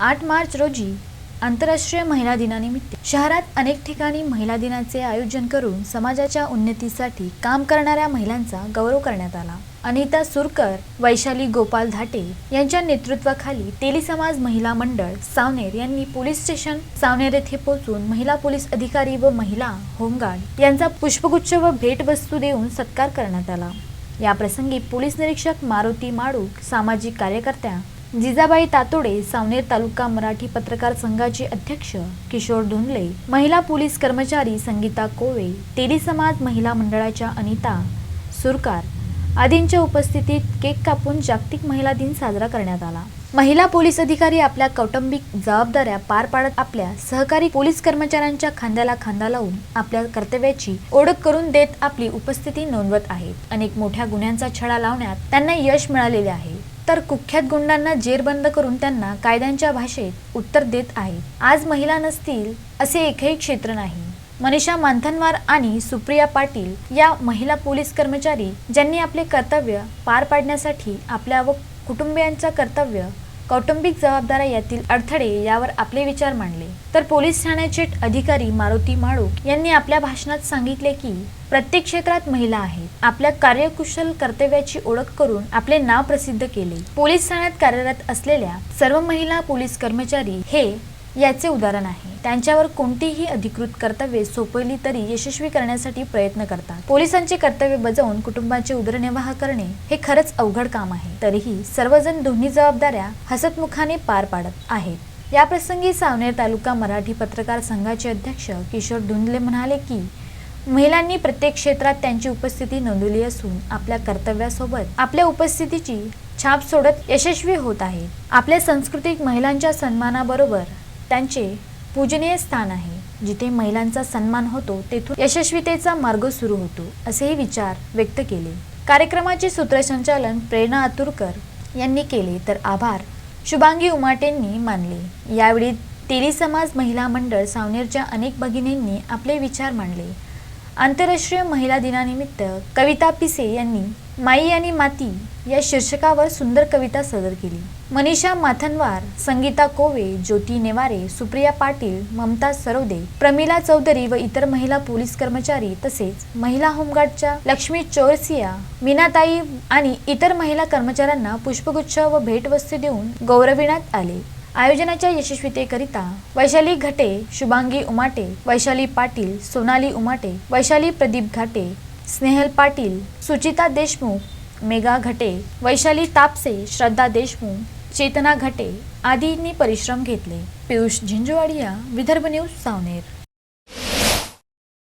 आठ मार्च रोजी आंतरराष्ट्रीय महिला दिनानिमित्त शहरात अनेक ठिकाणी महिला दिनाचे आयोजन करून समाजाच्या उन्नतीसाठी काम करणाऱ्या महिलांचा गौरव करण्यात आला. अनिता सुरकर वैशाली गोपाल धाटे यांच्या नेतृत्वाखाली तेली समाज महिला मंडळ सावनेर यांनी पोलीस स्टेशन सावनेर येथे पोहोचून महिला पोलीस अधिकारी व महिला होमगार्ड यांचा पुष्पगुच्छ व भेटवस्तू देऊन सत्कार करण्यात आला. याप्रसंगी पोलीस निरीक्षक मारुती माडूक सामाजिक कार्यकर्त्या जिजाबाई तातोडे सावनेर तालुका मराठी पत्रकार संघाचे अध्यक्ष किशोर धुंदले महिला पोलीस कर्मचारी संगीता कोवे तेली समाज महिला मंडळाच्या अनिता सुरकार आदींच्या उपस्थितीत केक कापून जागतिक महिला दिन साजरा करण्यात आला. महिला पोलीस अधिकारी आपल्या कौटुंबिक जबाबदाऱ्या पार पाडत आपल्या सहकारी पोलीस कर्मचाऱ्यांच्या खांद्याला खांदा लावून आपल्या कर्तव्याची ओळख करून देत आपली उपस्थिती नोंदवत आहेत. अनेक मोठ्या गुन्ह्यांचा छडा लावण्यात त्यांना यश मिळालेले आहे. तर कुख्यात गुंडांना जेरबंद करून त्यांना कायद्यांच्या भाषेत उत्तर देत आहे. आज महिला नसतील असे एकही क्षेत्र नाही. मनीषा मांथनवार आणि सुप्रिया पाटील या महिला पोलीस कर्मचारी ज्यांनी आपले कर्तव्य पार पाडण्यासाठी आपल्या व कुटुंबियांचं कर्तव्य कौटुंबिक जबाबदाऱ्या यातील अडथळे यावर आपले विचार मांडले. तर पोलीस ठाण्याचे अधिकारी मारुती माळूक यांनी आपल्या भाषणात सांगितले की प्रत्येक क्षेत्रात महिला आहेत. आपल्या कार्यकुशल कर्तव्याची ओळख करून आपले नाव प्रसिद्ध केले. पोलीस ठाण्यात कार्यरत असलेल्या सर्व महिला पोलीस कर्मचारी हे याचे उदाहरण आहे. त्यांच्यावर कोणतीही अधिकृत कर्तव्ये सोपवली तरी यशस्वी करण्यासाठी प्रयत्न करतात. पोलिसांचे कर्तव्य बजावून कुटुंबाचे उदरनिर्वाह करणे हे खरंच अवघड काम आहे. तरीही सर्वजण दोन्ही जबाबदाऱ्या हसतमुखाने पार पाडत आहेत. या प्रसंगी सावनेर तालुका मराठी पत्रकार संघाचे अध्यक्ष किशोर धुंदले म्हणाले की महिलांनी प्रत्येक क्षेत्रात त्यांची उपस्थिती नोंदवली असून आपल्या कर्तव्यासोबत आपल्या उपस्थितीची छाप सोडत यशस्वी होत आहे. आपल्या संस्कृतीत महिलांच्या सन्मानाबरोबर त्यांचे पूजनीय स्थान आहे. जिथे महिलांचा सन्मान होतो तेथून यशस्वीतेचा मार्ग सुरू होतो असेही विचार व्यक्त केले. कार्यक्रमाचे सूत्रसंचालन प्रेरणा आतुरकर यांनी केले तर आभार शुभांगी उमाटेंनी मानले. यावेळी तेली समाज महिला मंडळ सावनेरच्या अनेक भगिनींनी आपले विचार मांडले. आंतरराष्ट्रीय महिला दिनानिमित्त कविता पिसे यांनी माई आणि माती या शीर्षकावर सुंदर कविता सादर केली. मनीषा माथनवार संगीता कोवे ज्योती नेवारे सुप्रिया पाटील ममता सरोदे प्रमिला चौधरी व इतर महिला पोलीस कर्मचारी तसेच महिला होमगार्डच्या लक्ष्मी चोरसिया मीनाताई आणि इतर महिला कर्मचाऱ्यांना पुष्पगुच्छ व भेटवस्तू देऊन गौरविण्यात आले. आयोजनाच्या यशस्वीतेकरिता वैशाली घटे शुभांगी उमाटे वैशाली पाटील सोनाली उमाटे वैशाली प्रदीप घाटे स्नेहल पाटील सुचिता देशमुख मेघा घटे वैशाली तापसे श्रद्धा देशमुख चेतना घटे आदींनी परिश्रम घेतले. पियुष झिंजवाडिया विदर्भ न्यूज सावनेर.